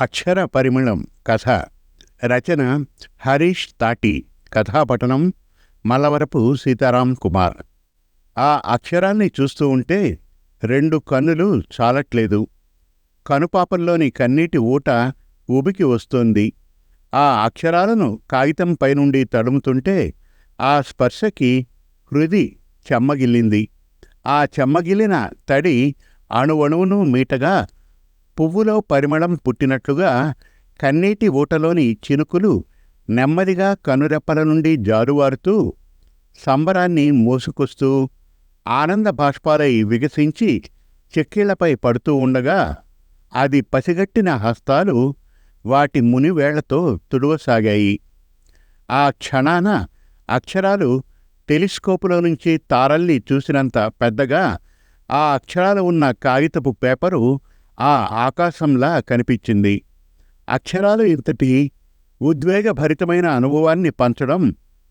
అక్షర పరిమళం కథ. రచన హరీష్ తాటి. కథాపఠనం మల్లవరపు సీతారాం కుమార్. ఆ అక్షరాన్ని చూస్తూ ఉంటే రెండు కన్నులు చాలట్లేదు. కనుపాపల్లోని కన్నీటి ఊట ఉబికి వస్తోంది. ఆ అక్షరాలను కాగితం పైనుండి తడుముతుంటే ఆ స్పర్శకి హృది చెమ్మగిల్లింది. ఆ చెమ్మగిల్లిన తడి అణువణువును మీటగా పువ్వులో పరిమళం పుట్టినట్లుగా కన్నీటి ఊటలోని చినుకులు నెమ్మదిగా కనురెప్పల నుండి జారువారుతూ సంబరాన్ని మోసుకొస్తూ ఆనంద బాష్పాలై వికసించి చెక్కిళ్ళపై పడుతూ ఉండగా అది పసిగట్టిన హస్తాలు వాటి మునివేళ్ళతో తుడవసాగాయి. ఆ క్షణాన అక్షరాలు టెలిస్కోపులో నుంచి తారల్ని చూసినంత పెద్దగా ఆ అక్షరాలు ఉన్న కాగితపు పేపరు ఆ ఆకాశంలా కనిపించింది. అక్షరాలు ఇంతటి ఉద్వేగభరితమైన అనుభవాన్ని పంచడం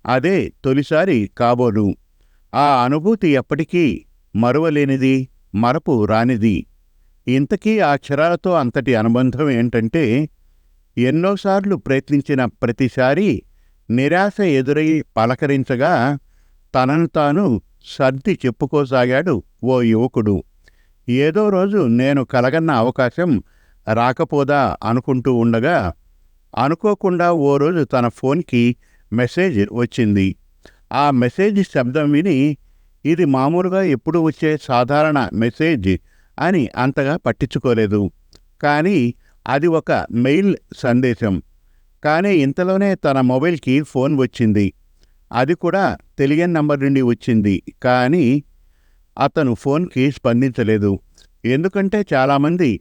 అదే తొలిసారి కాబోలు. ఆ అనుభూతి ఎప్పటికీ మరువలేనిది మరపు రానిది. ఇంతకీ ఆ అక్షరాలతో అంతటి అనుబంధం ఏంటంటే ఎన్నోసార్లు ప్రయత్నించిన ప్రతిసారి నిరాశ ఎదురై పలకరించగా తనను తాను సర్ది చెప్పుకోసాగాడు ఓ యువకుడు. ఏదో రోజు నేను కలగన్న అవకాశం రాకపోదా అనుకుంటూ ఉండగా అనుకోకుండా ఓ రోజు తన ఫోన్కి మెసేజ్ వచ్చింది. ఆ మెసేజ్ శబ్దం విని ఇది మామూలుగా ఎప్పుడు వచ్చే సాధారణ మెసేజ్ అని అంతగా పట్టించుకోలేదు. కానీ అది ఒక మెయిల్ సందేశం. కానీ ఇంతలోనే తన మొబైల్కి ఫోన్ వచ్చింది. అది కూడా తెలియని నంబర్ నుండి వచ్చింది. కానీ అతను ఫోన్కి స్పందించలేదు. ఎందుకంటే చాలామంది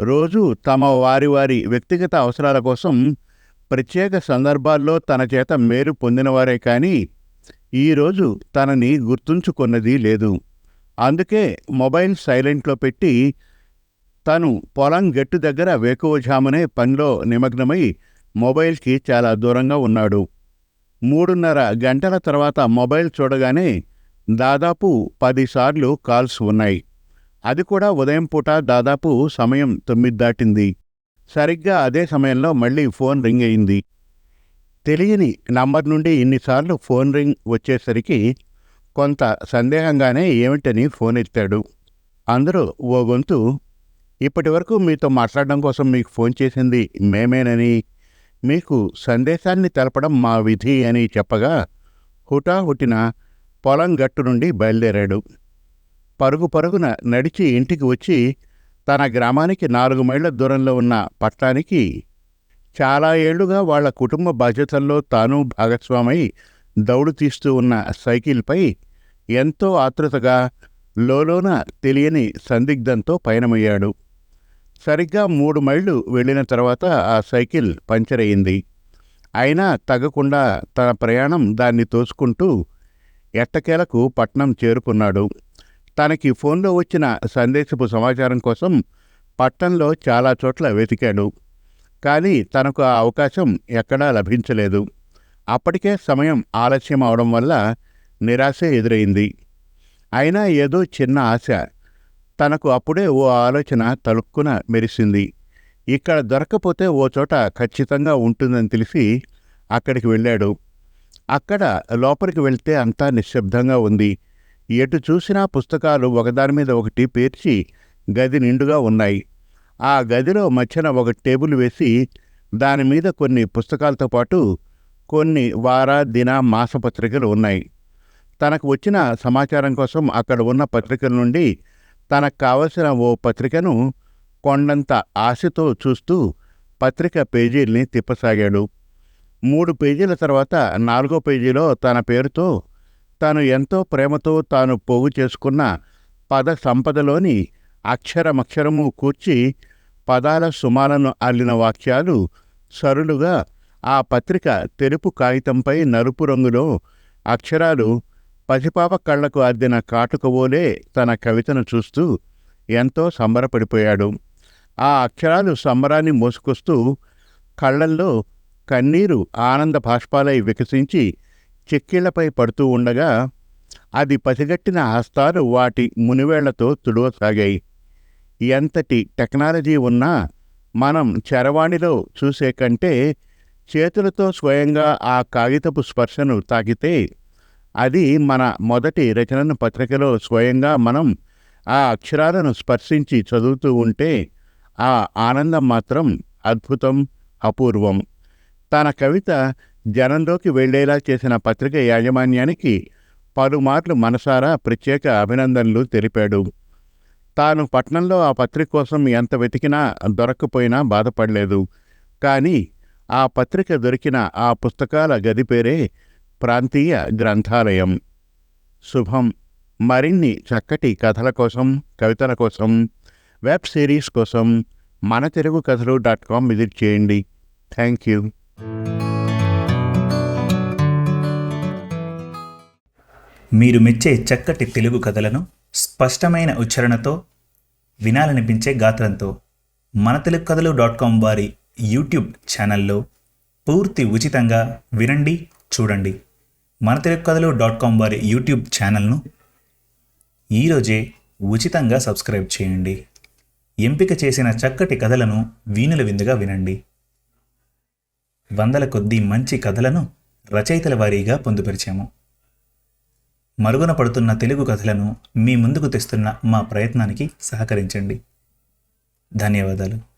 రోజు తమ వారి వారి వ్యక్తిగత అవసరాల కోసం ప్రత్యేక సందర్భాల్లో తన చేత మేలు పొందినవారే కానీ ఈరోజు తనని గుర్తుంచుకున్నది లేదు. అందుకే మొబైల్ సైలెంట్లో పెట్టి తను పొలం గట్టు దగ్గర వేకువజామునే పనిలో నిమగ్నమై మొబైల్కి చాలా దూరంగా ఉన్నాడు. మూడున్నర గంటల తర్వాత మొబైల్ చూడగానే దాదాపు పదిసార్లు కాల్స్ ఉన్నాయి. అది కూడా ఉదయం పూట దాదాపు సమయం తొమ్మిది దాటింది. సరిగ్గా అదే సమయంలో మళ్ళీ ఫోన్ రింగ్ అయింది. తెలియని నంబర్ నుండి ఇన్నిసార్లు ఫోన్ రింగ్ వచ్చేసరికి కొంత సందేహంగానే ఏమిటని ఫోన్ ఎత్తాడు. అందరూ ఓ గొంతు ఇప్పటి వరకు మీతో మాట్లాడడం కోసం మీకు ఫోన్ చేసింది మేమేనని మీకు సందేశాన్ని తెలపడం మా విధి అని చెప్పగా హుటాహుటిన పొలం గట్టు నుండి బయలుదేరాడు. పరుగు పరుగున నడిచి ఇంటికి వచ్చి తన గ్రామానికి నాలుగు మైళ్ళ దూరంలో ఉన్న పట్టణానికి చాలా ఏళ్ళుగా వాళ్ళ కుటుంబ బాధ్యతల్లో తాను భాగస్వామై దౌడు తీస్తూ ఉన్న సైకిల్పై ఎంతో ఆతృతగా లోలోన తెలియని సందిగ్ధంతో పయనమయ్యాడు. సరిగ్గా మూడు మైళ్ళు వెళ్ళిన తర్వాత ఆ సైకిల్ పంచర్ అయింది. అయినా తగ్గకుండా తన ప్రయాణం దాన్ని తోసుకుంటూ ఎట్టకేలకు పట్నం చేరుకున్నాడు. తనకి ఫోన్లో వచ్చిన సందేశపు సమాచారం కోసం పట్టణంలో చాలా చోట్ల వెతికాడు. కానీ తనకు ఆ అవకాశం ఎక్కడా లభించలేదు. అప్పటికే సమయం ఆలస్యం అవడం వల్ల నిరాశ ఎదురైంది. అయినా ఏదో చిన్న ఆశ. తనకు అప్పుడే ఓ ఆలోచన తలుక్కున మెరిసింది. ఇక్కడ దొరకపోతే ఓ చోట ఖచ్చితంగా ఉంటుందని తెలిసి అక్కడికి వెళ్ళాడు. అక్కడ లోపలికి వెళ్తే అంతా నిశ్శబ్దంగా ఉంది. ఎటు చూసినా పుస్తకాలు ఒకదాని మీద ఒకటి పేర్చి గది నిండుగా ఉన్నాయి. ఆ గదిలో మధ్యన ఒక టేబుల్ వేసి దాని మీద కొన్ని పుస్తకాలతో పాటు కొన్ని వార దిన మాసపత్రికలు ఉన్నాయి. తనకు వచ్చిన సమాచారం కోసం అక్కడ ఉన్న పత్రికల నుండి తనకు కావలసిన ఓ పత్రికను కొండంత ఆశతో చూస్తూ పత్రిక పేజీల్ని తిప్పసాగాడు. మూడు పేజీల తర్వాత నాలుగో పేజీలో తన పేరుతో తాను ఎంతో ప్రేమతో తాను పోగు చేసుకున్న పద సంపదలోని అక్షరమక్షరము కూర్చి పదాల సుమాలను అల్లిన వాక్యాలు సరులుగా ఆ పత్రిక తెలుపు కాగితంపై నలుపు రంగులో అక్షరాలు పసిపాప కళ్ళకు అద్దిన కాటుకవోలే తన కవితను చూస్తూ ఎంతో సంబరపడిపోయాడు. ఆ అక్షరాలు సంబరాన్ని మోసుకొస్తూ కళ్ళల్లో కన్నీరు ఆనంద భాష్పాలై వికసించి చెక్కిళ్ళపై పడుతూ ఉండగా అది పసిగట్టిన హస్తాలు వాటి మునివేళ్ళతో తుడవసాగాయి. ఎంతటి టెక్నాలజీ ఉన్నా మనం చరవాణిలో చూసే కంటే చేతులతో స్వయంగా ఆ కాగితపు స్పర్శను తాకితే అది మన మొదటి రచనను పత్రికలో స్వయంగా మనం ఆ అక్షరాలను స్పర్శించి చదువుతూ ఉంటే ఆ ఆనందం మాత్రం అద్భుతం అపూర్వం. తన కవిత జనంలోకి వెళ్ళేలా చేసిన పత్రిక యాజమాన్యానికి పలుమార్లు మనసారా ప్రత్యేక అభినందనలు తెలిపాడు. తాను పట్నంలో ఆ పత్రిక కోసం ఎంత వెతికినా దొరక్కపోయినా బాధపడలేదు. కానీ ఆ పత్రిక దొరికిన ఆ పుస్తకాల గది పేరే ప్రాంతీయ గ్రంథాలయం. శుభం. మరిన్ని చక్కటి కథల కోసం కవితల కోసం వెబ్ సిరీస్ కోసం మన Telugu Kathalu dot com visit చేయండి. థ్యాంక్ యూ మీరు మెచ్చే చక్కటి తెలుగు కథలను స్పష్టమైన ఉచ్చారణతో వినాలనిపించే గాత్రంతో మన తెలుగు కథలు డాట్ కామ్ వారి యూట్యూబ్ ఛానల్లో పూర్తి ఉచితంగా వినండి చూడండి. మన తెలుగు కథలు డాట్ కామ్ వారి యూట్యూబ్ ఛానల్ను ఈరోజే ఉచితంగా సబ్స్క్రైబ్ చేయండి. ఎంపిక చేసిన చక్కటి కథలను వీణుల విందుగా వినండి. వందల కొద్దీ మంచి కథలను రచయితల వారీగా పొందుపరిచాము. మరుగున పడుతున్న తెలుగు కథలను మీ ముందుకు తెస్తున్న మా ప్రయత్నానికి సహకరించండి. ధన్యవాదాలు.